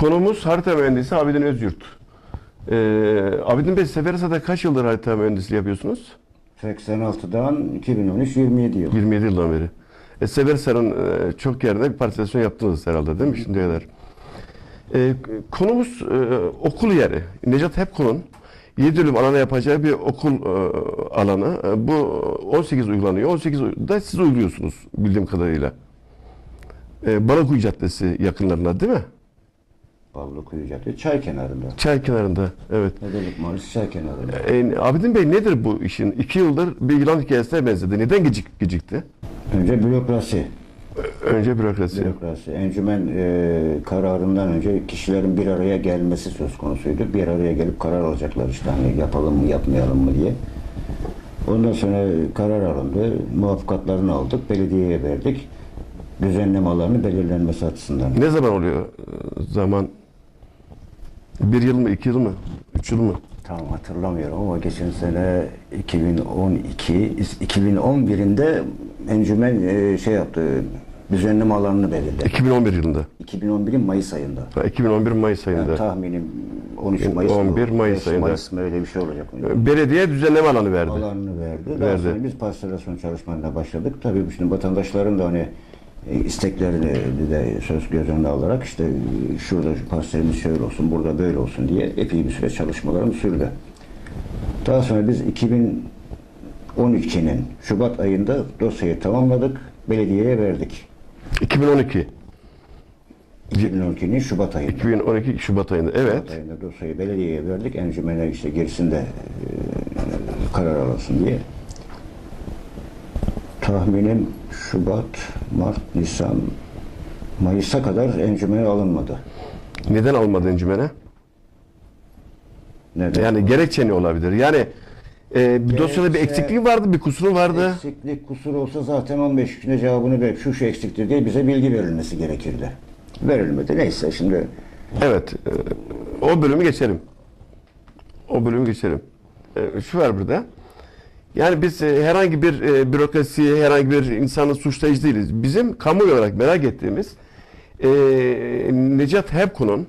Konumuz harita mühendisi Abidin Özyurt. Ee, Abidin Bey Seferihisar'da kaç yıldır harita mühendisliği yapıyorsunuz? 86'dan 2013 27 yıl. 27 yıldan beri. E, Seferihisar'ın e, çok yerine bir parselasyon yaptınız herhalde değil mi şimdiye kadar? E, konumuz e, okul yeri. Necat Hepkul'un 7 dönüm alana yapacağı bir okul e, alanı. E, bu 18 uygulanıyor. 18'da siz uyguluyorsunuz bildiğim kadarıyla. E, Balakuyu Caddesi yakınlarında değil mi? Pavlokuyu Caddesi çay kenarında. Çay kenarında. Evet. Nedelik Mahallesi çay kenarında. E, Abidin Bey nedir bu işin? İki yıldır bir yılan hikayesine benzedi. Neden gecik, gecikti? Önce bürokrasi. Önce bürokrasi. Bürokrasi. Encümen e, kararından önce kişilerin bir araya gelmesi söz konusuydu. Bir araya gelip karar alacaklar işte hani yapalım mı yapmayalım mı diye. Ondan sonra karar alındı. Muvaffakatlarını aldık. Belediyeye verdik. Düzenleme alanı belirlenmesi açısından. Ne zaman oluyor zaman? Bir yıl mı, iki yıl mı, üç yıl mı? Tam hatırlamıyorum ama geçen sene 2012, 2011'inde encümen e, şey yaptı, düzenleme alanını belirledi. 2011 yılında. 2011'in Mayıs ayında. Ha, 2011 Mayıs ayında. Yani tahminim 13 Mayıs 11 mı? Mayıs 5 ayında. Mayıs mı öyle bir şey olacak. Belediye düzenleme alanı verdi. Alanını verdi. Daha Verdi. sonra biz parselasyon çalışmalarına başladık. Tabii şimdi vatandaşların da hani e, isteklerini de söz göz önüne alarak işte e, şurada şu parselimiz şöyle olsun, burada böyle olsun diye epey bir süre çalışmalarım sürdü. Daha sonra biz 2012'nin Şubat ayında dosyayı tamamladık, belediyeye verdik. 2012. 2012'nin Şubat ayında. 2012 Şubat ayında. Evet. Şubat ayında dosyayı belediyeye verdik. Encümene işte gerisinde e, karar alasın diye. Tahminim Şubat, Mart, Nisan, Mayıs'a kadar encümene alınmadı. Neden almadı encümene? Neden? Yani gerekçe ne olabilir? Yani e, bir dosyada bir eksikliği vardı, bir kusuru vardı. Eksiklik, kusur olsa zaten 15 günde cevabını verip şu şu eksiktir diye bize bilgi verilmesi gerekirdi. Verilmedi. Neyse şimdi Evet. e, o bölümü geçelim. O bölümü geçelim. E, şu var burada. Yani biz e, herhangi bir e, bürokrasi, herhangi bir insanı suçlayıcı değiliz. Bizim kamuoyu olarak merak ettiğimiz e, Necat Hepku'nun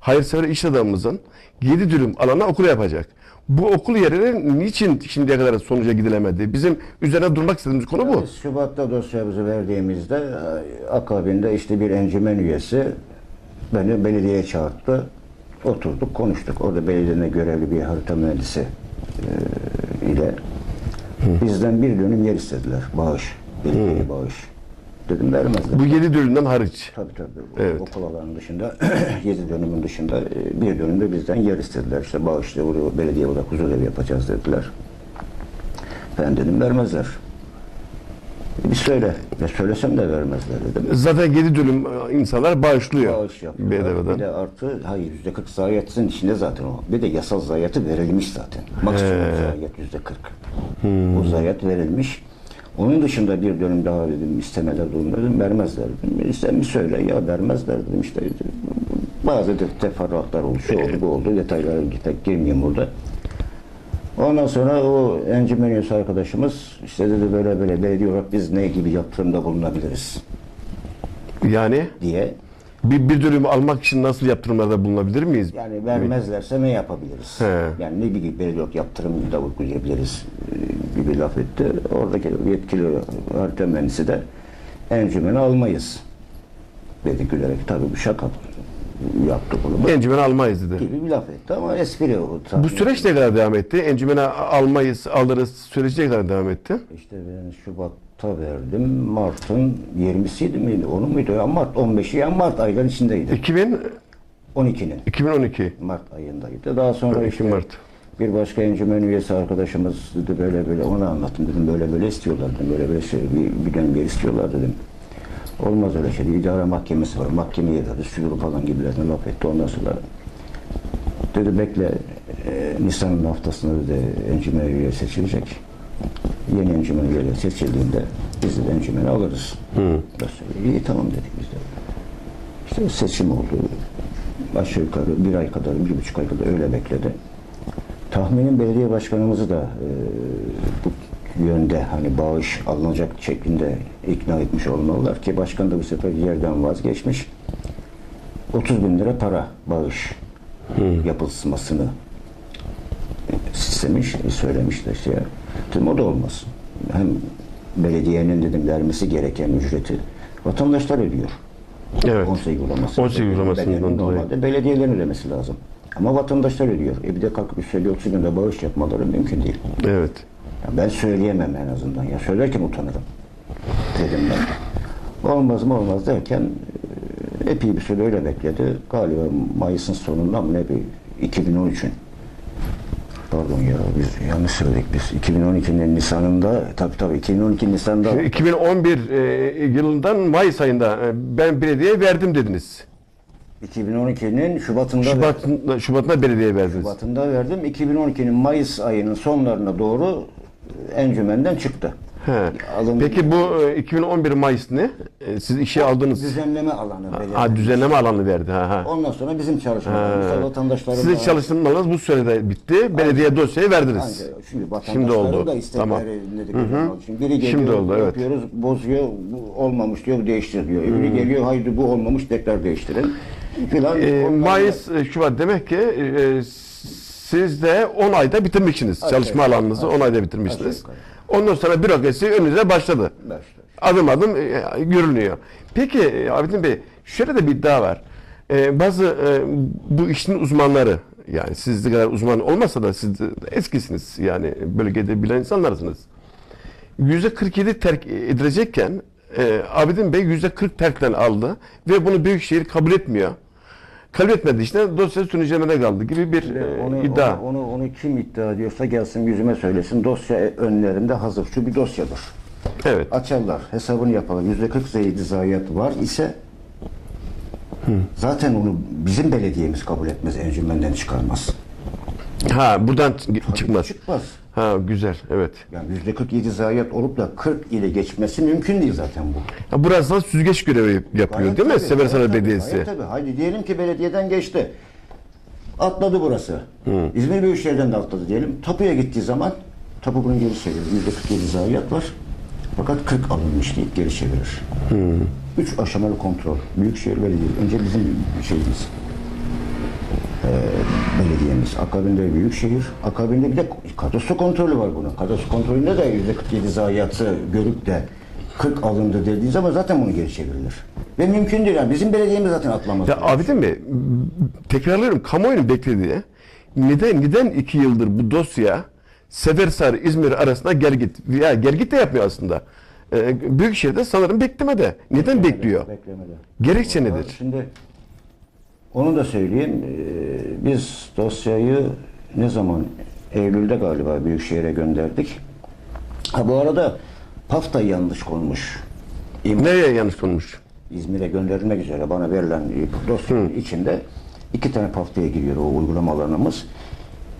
hayırsever iş adamımızın 7 dürüm alana okul yapacak. Bu okul yerine niçin şimdiye kadar sonuca gidilemedi? Bizim üzerine durmak istediğimiz konu bu. Biz Şubat'ta dosyamızı verdiğimizde e, akabinde işte bir encümen üyesi beni belediyeye çağırdı. Oturduk, konuştuk. Orada belediyenin görevli bir harita mühendisi ile bizden bir dönüm yer istediler. Bağış. Belediye bağış. Dedim vermezler. Bu 7 dürümden hariç. Tabii tabii. Evet. Okul alanının dışında, 7 dönümün dışında e, bir dönümde bizden yer istediler. İşte bağışla buraya belediye olarak huzur evi yapacağız dediler. Ben dedim vermezler. E, Bir söyle. Ya söylesem de vermezler dedim. Zaten 7 dürüm e, insanlar bağışlıyor. Bağış yapıyorlar. Bir de artı, hayır yüzde kırk zayiatın içinde zaten o. Bir de yasal zayiatı verilmiş zaten. Maksimum zayiat yüzde kırk. Bu zayiat verilmiş. Onun dışında bir dönüm daha dedim istemeler vermezler dedim. E, Sen bir söyle ya vermezler dedim işte. Bazı de teferruatlar oldu, şu oldu, bu oldu. Detaylara git- girmeyeyim burada. Ondan sonra o encümen üyesi arkadaşımız işte dedi böyle böyle belediye olarak biz ne gibi yatırımda bulunabiliriz Yani diye bir, bir dürüm almak için nasıl yaptırımlarda bulunabilir miyiz? Yani vermezlerse ne yapabiliriz? He. Yani ne bileyim belediye yaptırım da uygulayabiliriz e, gibi laf etti. Oradaki yetkili harita mühendisi de encümeni almayız dedi gülerek. Tabii bu şaka yaptı bunu. Encümeni almayız dedi. gibi bir laf etti ama espri o. Bu süreç ne kadar devam etti? Encümene almayız, alırız süreci ne kadar devam etti? İşte ben Şubat'ta verdim. Mart'ın 20'siydi miydi? Onu muydu? Ya Mart 15'i ya Mart ayların içindeydi. 2000, 12'nin. 2012. Mart ayındaydı. Daha sonra 12 işte Mart. bir başka encümen üyesi arkadaşımız dedi böyle böyle ona anlattım dedim böyle böyle istiyorlar dedim böyle böyle şey, bir, bir bir istiyorlar dedim. Olmaz öyle şey. İdare mahkemesi var. Mahkemeye dedi suyuru falan gibilerine laf etti. Ondan sonra dedi bekle e, Nisan'ın haftasında dedi encümen üye seçilecek. Yeni encümen üyeleri seçildiğinde biz de encümeni alırız. Hı. İyi tamam dedik biz de. İşte seçim oldu. Aşağı yukarı bir ay kadar, bir buçuk ay kadar öyle bekledi. Tahminim belediye başkanımızı da e, yönde hani bağış alınacak şeklinde ikna etmiş olmalılar ki başkan da bu sefer yerden vazgeçmiş. 30 bin lira para bağış yapılmasını istemiş, söylemiş de işte ya. Dedim o da olmaz. Hem belediyenin dedim vermesi gereken ücreti vatandaşlar ödüyor. Evet. 10 uygulaması. 10 uygulamasından dolayı. Normalde belediyelerin ödemesi lazım. Ama vatandaşlar ödüyor. E bir de kalkıp üstelik 30 günde bağış yapmaları mümkün değil. Evet. Ya ben söyleyemem en azından. Ya söylerken utanırım. Dedim ben. Olmaz mı olmaz derken e, epey bir süre öyle bekledi. Galiba Mayıs'ın sonunda mı ne bir 2013'ün Pardon ya biz yanlış söyledik biz. 2012'nin Nisan'ında tabii tabii 2012 Nisan'da Şimdi 2011 e, yılından Mayıs ayında e, ben belediyeye verdim dediniz. 2012'nin Şubat'ında verdim. Şubat'ında, belediyeye verdiniz. Şubat'ında verdim. 2012'nin Mayıs ayının sonlarına doğru encümenden çıktı. He. Alın- Peki bu e, 2011 Mayıs ne? E, Siz işe aldınız. Düzenleme alanı belirlendi. Ha, düzenleme alanı verdi. Ha, ha. Ondan sonra bizim çalışmalarımızda vatandaşların Sizin da- bu sürede bitti. Belediye dosyayı verdiniz. Ancak şimdi vatandaşların Şimdi oldu. da istekleri Tamam. dedik hocam. Şimdi biri geliyor, Şimdi oldu, evet. yapıyoruz, bozuyor, bu olmamış diyor, değiştir diyor. Öbürü geliyor, haydi bu olmamış, tekrar değiştirin. Filan. E, Ondan- Mayıs, e, Şubat demek ki e, siz de 10 ayda bitirmişsiniz. Çalışma yukarı, alanınızı 10 ayda bitirmişsiniz. yukarı. Ondan sonra bürokrasi önünüze başladı. Başlar. Adım adım e, yürünüyor. Peki e, Abidin Bey şöyle de bir iddia var. E, bazı e, bu işin uzmanları yani siz de kadar uzman olmasa da siz eskisiniz yani bölgede bilen insanlarsınız. Yüzde 47 terk edilecekken e, Abidin Bey yüzde 40 terkten aldı ve bunu Büyükşehir kabul etmiyor. Kabul etmediği için de dosya sürücülemede kaldı gibi bir e, Onu, iddia. Onu, onu, onu kim iddia ediyorsa gelsin yüzüme söylesin. Dosya önlerinde hazır. Şu bir dosyadır. Evet. Açarlar, hesabını yapalım. Yüzde 40 zeydi zayiat var ise zaten onu bizim belediyemiz kabul etmez, encümenden çıkarmaz. Ha buradan çıkmaz. Çıkmaz. Ha güzel. Evet. Yani yüzde 47 zayiat olup da 40 ile geçmesi mümkün değil zaten bu. Ha, burası da süzgeç görevi yapıyor Gayet değil mi? tabii, gayet tabii, Belediyesi. gayet tabii. Haydi diyelim ki belediyeden geçti. Atladı burası. İzmir Büyükşehir'den de atladı diyelim. Tapuya gittiği zaman tapu bunu geri çevirir. Yüzde 47 zayiat var. Fakat 40 alınmış deyip geri çevirir. Üç aşamalı kontrol. Büyükşehir Belediye. Önce bizim şeyimiz. Ee, belediyemiz. Akabinde Büyükşehir. Akabinde bir de kadastro kontrolü var bunun. Kadastro kontrolünde de yüzde 47 zayiatı görüp de 40 alındı dediği zaman zaten bunu geri çevirilir. Ve mümkün değil. Yani bizim belediyemiz zaten atlamaz. Ya Abidin Bey, tekrarlıyorum kamuoyunun beklediği neden neden iki yıldır bu dosya Sefersar İzmir arasında gel git ya gel git de yapmıyor aslında. Ee, Büyükşehir'de sanırım beklemede. Neden bekliyor? Beklemede. Gerekçe nedir? Şimdi onu da söyleyeyim. Ee, Biz dosyayı ne zaman? Eylül'de galiba Büyükşehir'e gönderdik. Ha bu arada PAFTA yanlış konmuş. İm- Nereye yanlış konmuş? İzmir'e gönderilmek üzere bana verilen e, dosyanın içinde iki tane paftaya giriyor o uygulamalarımız.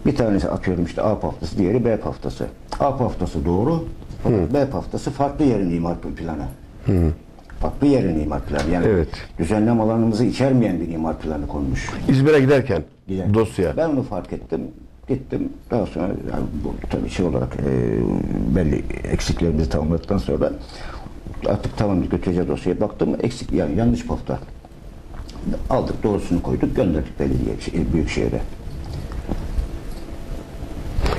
Bir tanesi atıyorum işte A paftası, diğeri B paftası. A paftası doğru, fakat B paftası farklı yerin imar planı. Farklı yerin imar planı. Yani Evet. düzenleme alanımızı içermeyen bir imar planı konmuş. İzmir'e giderken Gider. dosya. Ben onu fark ettim. Gittim. Daha sonra yani bu tabii şey olarak e, belli eksiklerimizi tamamladıktan sonra artık tamam götüreceğiz dosyaya baktım. Eksik yani yanlış pafta. Aldık doğrusunu koyduk gönderdik belediye şey, büyükşehire.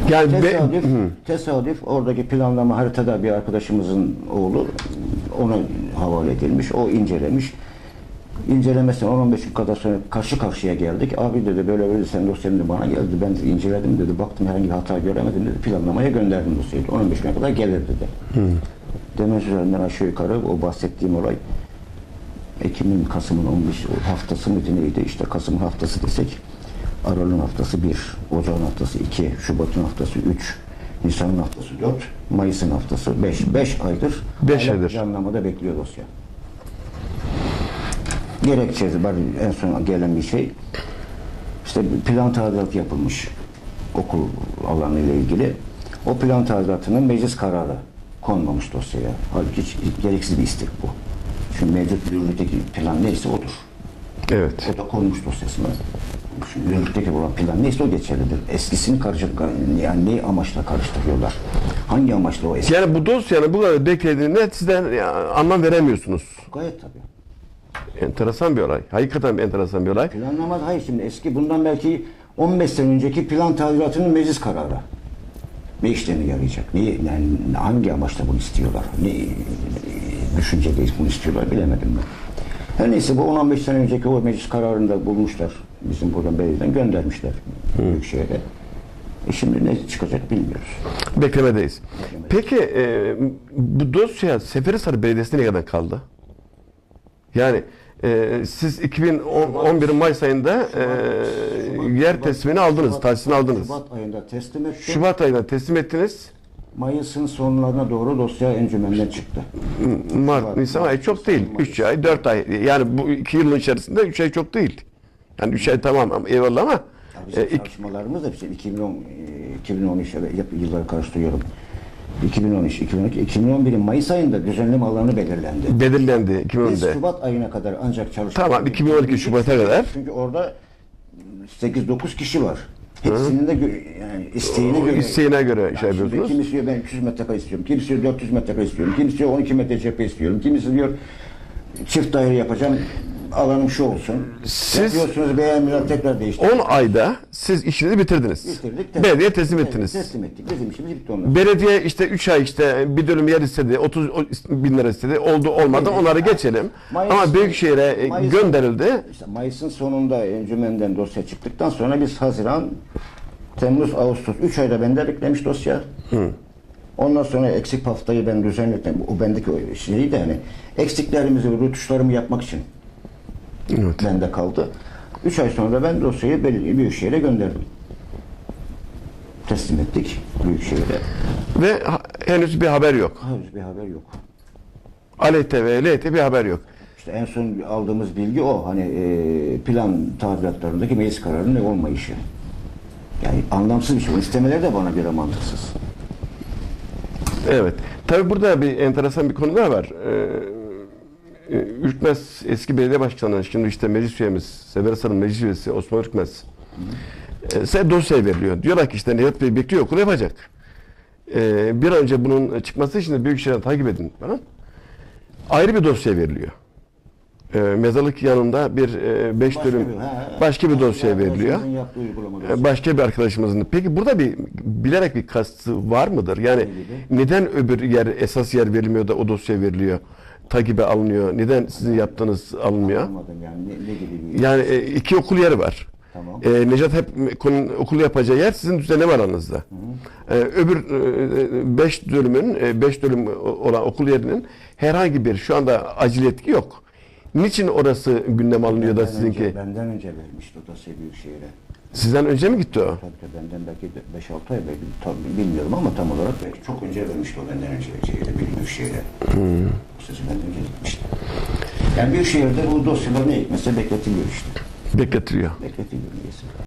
Yani be- Tesadüf, Hı. tesadüf oradaki planlama haritada bir arkadaşımızın oğlu ona havale edilmiş. O incelemiş. İncelemesinden 10-15 gün kadar sonra karşı karşıya geldik. Abi dedi böyle böyle sen dosyanı bana geldi. Ben de inceledim dedi. Baktım herhangi bir hata göremedim dedi. Planlamaya gönderdim dosyayı. 10-15 güne kadar gelir dedi. Demez üzerinden aşağı yukarı o bahsettiğim olay Ekim'in, Kasım'ın 15 haftası mıydı neydi? İşte Kasım'ın haftası desek Aralık'ın haftası 1, Ocağın haftası 2, Şubat'ın haftası 3, Nisan'ın haftası 4, Mayıs'ın haftası 5. 5 aydır Beş hala aydır. planlamada bekliyor dosya. Gerekçesi var en son gelen bir şey. İşte plan tadilatı yapılmış okul alanı ile ilgili. O plan tadilatının meclis kararı konmamış dosyaya. Halbuki hiç gereksiz bir istek bu. Çünkü mevcut yürürlükteki plan neyse odur. Evet. O da konmuş dosyasına. Yürürlükteki olan plan neyse o geçerlidir. Eskisini karıştırıp yani ne amaçla karıştırıyorlar? Hangi amaçla o eski? Yani bu dosyanın bu kadar beklediğine sizden anlam veremiyorsunuz. Gayet tabii. Enteresan bir olay. Hakikaten enteresan bir olay. Planlama hayır şimdi eski bundan belki 15 sene önceki plan tadilatının meclis kararı. Ne işlerine yarayacak? Ne, yani hangi amaçla bunu istiyorlar? Ne düşüncedeyiz bunu istiyorlar bilemedim ben. Her neyse bu 10-15 sene önceki o meclis kararında bulmuşlar. Bizim buradan belediyeden göndermişler Büyükşehir'e. E şimdi ne çıkacak bilmiyoruz. Beklemedeyiz. Peki e, bu dosya Seferihisar Belediyesi'ne ne kadar kaldı? Yani e, siz 2011 Mayıs ayında e, yer teslimini aldınız, Şubat- tahsisini aldınız. Şubat ayında teslim etti. Şubat ayında teslim ettiniz. Mayıs'ın sonlarına doğru dosya encümenden çıktı. Mart, Nisan ay çok değil. 3 ay, 4 ay. Yani bu 2 yılın içerisinde 3 ay çok değil. Yani 3 ay tamam ama eyvallah ama Ya bizim e, çalışmalarımız da işte 2010 e, 2013 evet, yap- yılları karıştırıyorum. 2013, 2012, 2011'in Mayıs ayında düzenleme alanı belirlendi. belirlendi Biz 2010'da. Şubat ayına kadar ancak çalıştık. Tamam, 2012 Şubat'a kadar. Çünkü orada 8-9 kişi var. Hepsinin de gö- yani isteğine göre. isteğine göre şey şimdi yapıyorsunuz. Kimisi diyor ben 300 metrekare istiyorum. Kimisi diyor 400 metrekare istiyorum. Kimisi diyor 12 metre cephe istiyorum. Kimisi diyor çift daire yapacağım. Alanım şu olsun. Siz- Yapıyorsunuz beğenmiyorlar tekrar değiştir. 10 ayda siz işinizi bitirdiniz. Bitirdik. teslim- Belediye teslim Evet, ettiniz. Teslim ettik. Bizim işimiz bitti ondan. Belediye işte 3 ay işte bir dönüm yer istedi, 30 bin lira istedi. Oldu olmadı Evet. onları geçelim. Mayıs- Ama Büyükşehir'e e, Mayıs- gönderildi. İşte Mayıs'ın sonunda encümenden dosya çıktıktan sonra biz Haziran, Temmuz, Ağustos 3 ayda bende beklemiş dosya. Ondan sonra eksik haftayı ben düzenledim. O bendeki de hani eksiklerimizi, rutuşlarımı yapmak için Evet. bende kaldı. 3 ay sonra ben dosyayı belediye Büyükşehir'e gönderdim. Teslim ettik Büyükşehir'e. Ve ha- henüz bir haber yok. Henüz bir haber yok. Aleyhte ve lehte bir haber yok. İşte en son aldığımız bilgi o. Hani e, plan tadilatlarındaki meclis kararının olmayışı. Yani anlamsız bir şey. İstemeleri de bana göre mantıksız. Evet. Tabii burada bir enteresan bir konu daha var. Ee, Ürkmez eski belediye başkanı, şimdi işte meclis üyemiz, Seferihisar'ın meclis üyesi Osman Ürkmez. E, dosya veriliyor. Diyorlar ki işte Nihat Bey bekliyor, okul yapacak. E, bir an önce bunun çıkması için de Büyükşehir'den takip edin falan. Ayrı bir dosya veriliyor. E, mezarlık yanında bir 5 Başka dönüm bir- ha, başka bir dosya veriliyor. E. Başka bir arkadaşımızın. Peki burada bir bilerek bir kastı var mıdır? Yani neden öbür yer esas yer verilmiyor da o dosya veriliyor? Takibe alınıyor. Neden sizin yaptığınız alınmıyor? Anlamadım yani ne, ne gibi bir... Yani e, iki okul yeri var. Tamam. E, Necat hep okul yapacağı yer sizin düzenleme alanınızda. E, öbür e, beş dönümün, e, beş dönüm olan okul yerinin herhangi bir şu anda acil etki yok. Niçin orası gündem alınıyor da Benden sizinki? Önce, benden önce vermişti o dosyayı Büyükşehir'e. Sizden önce mi gitti o? Tabii tabii benden belki de 5-6 ay belki tabii bilmiyorum ama tam olarak belki çok önce vermişti o benden önce şeyde, Büyükşehir'e. O sözü benden önce gitmişti. Yani Büyükşehir'de bu dosyalar ne hikmetse bekletiliyor işte. Bekletiliyor. Bekletiliyor neyse.